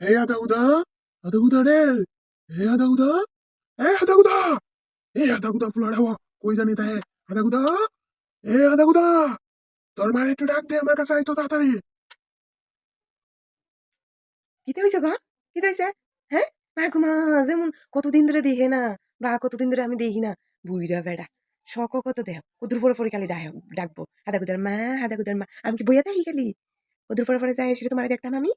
এই আদা উদা আদা উদা রে এ আদা উদা এ আদা উদা এ আদা উদা ফুলার হাওয়া কই জানি তাই আদা উদা এ আদা উদা তোর মায়ের একটু ডাক দে আমার কাছে আইতো তাড়াতাড়ি কিতে হইছে গা কিতে হইছে হ্যাঁ মা মা যেমন কতদিন ধরে দেখে না বা কতদিন ধরে আমি দেখি না বুইরা বেড়া শখ কত দেহ কুদুর পরে পরে খালি ডাক ডাকবো হাদা কুদার মা হাদা কুদার মা আমি কি বইয়া দেখি খালি কুদুর পরে পরে যাই সেটা তোমার দেখতাম আমি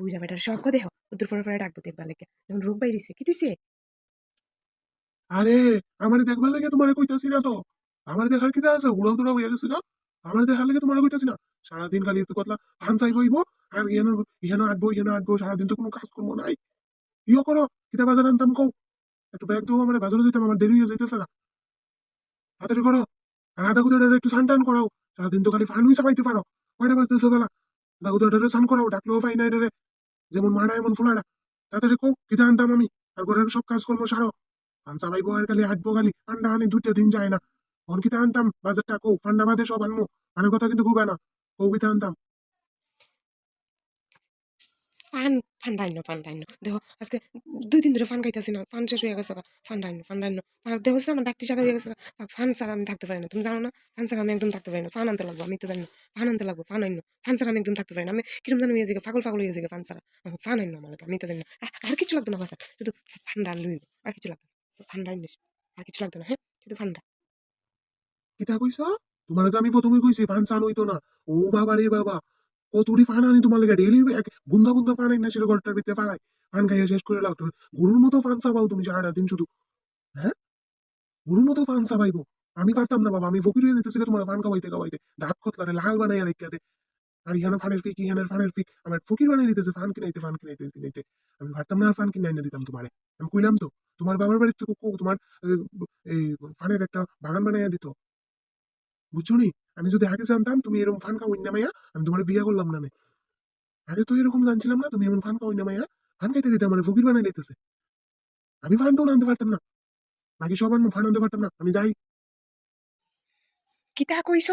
বুইরা বেটার শখ দেহ কুদুর পরে পরে ডাকবো দেখবার লেগে। যেমন রূপ বাইরিছে কি তুইছে আরে, আমার দেখবার লাগে তোমার কইতাছি না তো। আমার দেখার কি আছে? উড়াও তোরা হইয়া গেছে না আমার দেখার লাগে তোমার কইতাছি না সারাদিন খালি একটু কতলা ফান চাই হইব, আর ইহানো ইহানো আটবো ইহানো আটবো, সারাদিন তো কোনো কাজ করব নাই। ইও করো, কিতা বাজার আনতাম কও। একটু ব্যাগ দেবো মানে বাজারে দিতাম, আমার দেরি হয়ে যাইতেছে না তাড়াতাড়ি করো, আর আধা গুদারে একটু সান টান করাও। সারাদিন তো খালি ফান হইসা পাইতে পারো। কয়টা বাজতেছে বেলা? আধা গুদারে সান করাও, ডাকলেও পাই না রে। যেমন মারা এমন ফুলারা তাড়াতাড়ি কও কিতা আনতাম আমি? আর ঘরের সব কাজ কর্ম সারো। ফান্সা ভাই বয়ের খালি হাঁটবো খালি ফান্ডা আনি দুটো দিন যায় না। ফোন কিতা আনতাম? বাজারটা কো ফান্ডা বাদে সব আনমো। আনার কথা কিন্তু খুব না। কৌ কিতা আনতাম? ফান ফান ডাইন ফান ডাইন দেখো আজকে দুই দিন ধরে ফান খাইতেছি না, ফান শেষ হয়ে গেছে। ফান ডাইন ফান ডাইন দেখো আমার ডাক্তি সাদা হয়ে গেছে ফান ছাড়া আমি থাকতে পারি না। তুমি জানো না ফান ছাড়া আমি একদম থাকতে পারি না। ফান আনতে লাগবো আমি তো জানি। না ফান আনতে লাগবো, ফান আইন ফান ছাড়া আমি একদম থাকতে পারি না। আমি কিরম জানি হয়ে যাবে পাগল পাগল হয়ে যাবে ফান ছাড়া ফান আইন আমার আমি তো জানি। না আর- কিছু লাগতো না বাসা শুধু ফান ফান্ডা লুই আর কিছু লাগতো না? ফান্ডা আইন আর কিছু লাগতো না? হ্যাঁ শুধু ফান্ডা কিতা কইছ তোমার তো আমি প্রথমে কইছি ফান চান হইতো না। ও বাবা রে বাবা। কতটি ফান আনি তোমার লেগে ডেইলি বুন্দা বুন্দা ফান আনি না ঘরটার ভিতরে পালাই ফান খাইয়া শেষ করে লাও তুমি গরুর মতো ফান চাবাও তুমি সারাটা দিন শুধু হ্যাঁ গরুর মতো ফান চাবাইবো। আমি পারতাম না বাবা আমি ফকির হয়ে যেতেছি তোমার ফান খাওয়াইতে খাওয়াইতে দাঁত খতলারে লাল বানাইয়া রেখে দে আর ইহানো ফানের ফিক ইহানের ফানের ফিক আমার ফকির বানাই দিতেছে ফান কিনাইতে ফান কিনাইতে কিনাইতে। আমি পারতাম না আর ফান কিনে এনে দিতাম তোমারে আমি কইলাম তো তোমার বাবার বাড়ির থেকে তোমার এই ফানের একটা বাগান বানাইয়া দিত। বুঝছ নি? আমি যদি আগে জানতাম তুমি এরকম ফান খাও না মাইয়া, আমি তোমার বিয়া করলাম না। আগে তো এরকম জানছিলাম না তুমি এমন ফান খাও না মাইয়া, ফান খাইতে দিতে আমার ফকির বানাই দিতেছে। আমি ফানটাও আনতে পারতাম না। বাকি সব ফান আনতে পারতাম না, আমি যাই। কিতা কইছ?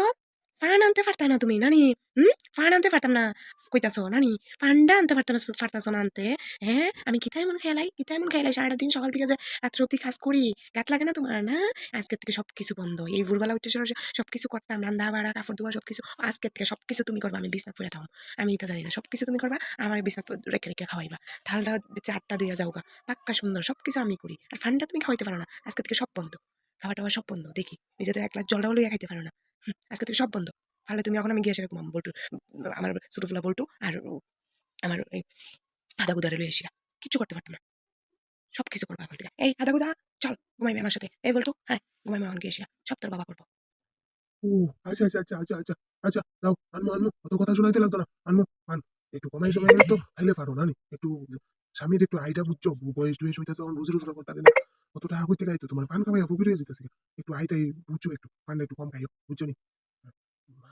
ফান আনতে পারতা না তুমি নানি হুম ফান আনতে পারতাম না কইতাছ নানি ফান্ডা আনতে পারতাম না পারতাছ না আনতে হ্যাঁ আমি কিতা এমন খেলাই কিতা এমন খেলাই সারাটা দিন সকাল থেকে যে রাত্র অব্দি কাজ করি গাত লাগে না তোমার না আজকের থেকে সব কিছু বন্ধ এই ভোরবেলা উঠে সব কিছু করতাম রান্না বাড়া কাপড় ধোয়া সব কিছু আজকের থেকে সব কিছু তুমি করবা আমি বিছনা ফুলে থাম আমি এটা জানি না সব কিছু তুমি করবা আমার বিছনা রেখে রেখে খাওয়াইবা থালটা চারটা দিয়ে যাওগা পাক্কা সুন্দর সব কিছু আমি করি আর ফান্ডা তুমি খাওয়াইতে পারো না আজকে থেকে সব বন্ধ খাওয়া টাওয়া সব বন্ধ, দেখি। নিজে তো এক গ্লাস জলটাও লইয়া খাইতে পারো না। আজকে থেকে সব বন্ধ। তাহলে তুমি এখন আমি গিয়ে সেরকম বল্টু, আমার ছোট ফুলা বল্টু আর আমার এই আদা গুদারে লইয়া এসিরা কিছু করতে পারতাম না। সব কিছু করব এখন থেকে। এই আদা গুদা, চল ঘুমাইবে আমার সাথে। এই বলতো হ্যাঁ ঘুমাইবে এখন গিয়ে এসিরা সব তোর বাবা করব। ও আচ্ছা আচ্ছা আচ্ছা আচ্ছা আচ্ছা আচ্ছা যাও আনমো আনমো কথা শোনাইতে লাগতো না। আনমো, আন, একটু কমাই সময় তো খাইলে পারো না একটু স্বামীর একটু বুঝছ, বয়স টয়স হইতেছে রুজি রোজগার করতে না। অত টাকা করতে গাইতো, তোমার পান খাওয়াই ফকির হয়ে যেতেছে একটু আইটাই বুঝছ একটু পানটা একটু কম খাইও বুঝছ নি?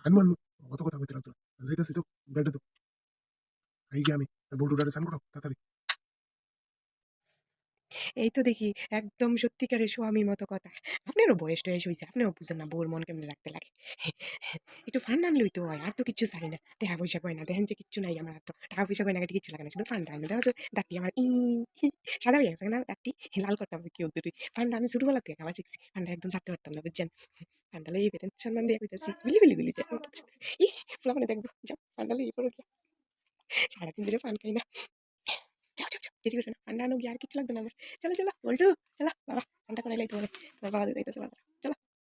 আনমো কত অত কথা কইতে লাগতো না। যাইতেছি তো বেডে তো আই গিয়ে আমি বল্টুটারে স্নান করো তাড়াতাড়ি। এই তো দেখি, একদম সত্যিকারের স্বামীর মতো কথা। আপনারও বয়স টয়স হয়েছে আপনিও বুঝেন না বউর মন কেমনে রাখতে লাগে। একটু ফান্ড আনলই তো হয়, আর তো কিচ্ছু চাই না। টাকা পয়সা কয় না, দেখেন যে কিচ্ছু নাই আমার তো। টাকা পয়সা কয় না কিচ্ছু লাগে না, শুধু ফান্ড আনবে দেখা দাঁতি আমার ই সাদা হয়ে গেছে না দাঁতি লাল করতাম কেউ দুটোই ফান্ড আমি ছোটবেলা থেকে খাওয়া শিখছি ফান্ডা একদম ছাড়তে পারতাম না, বুঝছেন? ফান্ডা লই পেতেন সম্মান দিয়ে কইতাছি গুলি গুলি গুলি ই ফুলা মানে দেখব। যাও ফান্ডা লই পড়ো সারাদিন ধরে ফান খাই না। দেরি করে না ফান্ডা আনো গিয়ে আর কিছু লাগবে না আমার চলো চলো বলটু চলো বাবা ফান্ডা করে লাই তোমার তোমার বাবা দিতে বাজার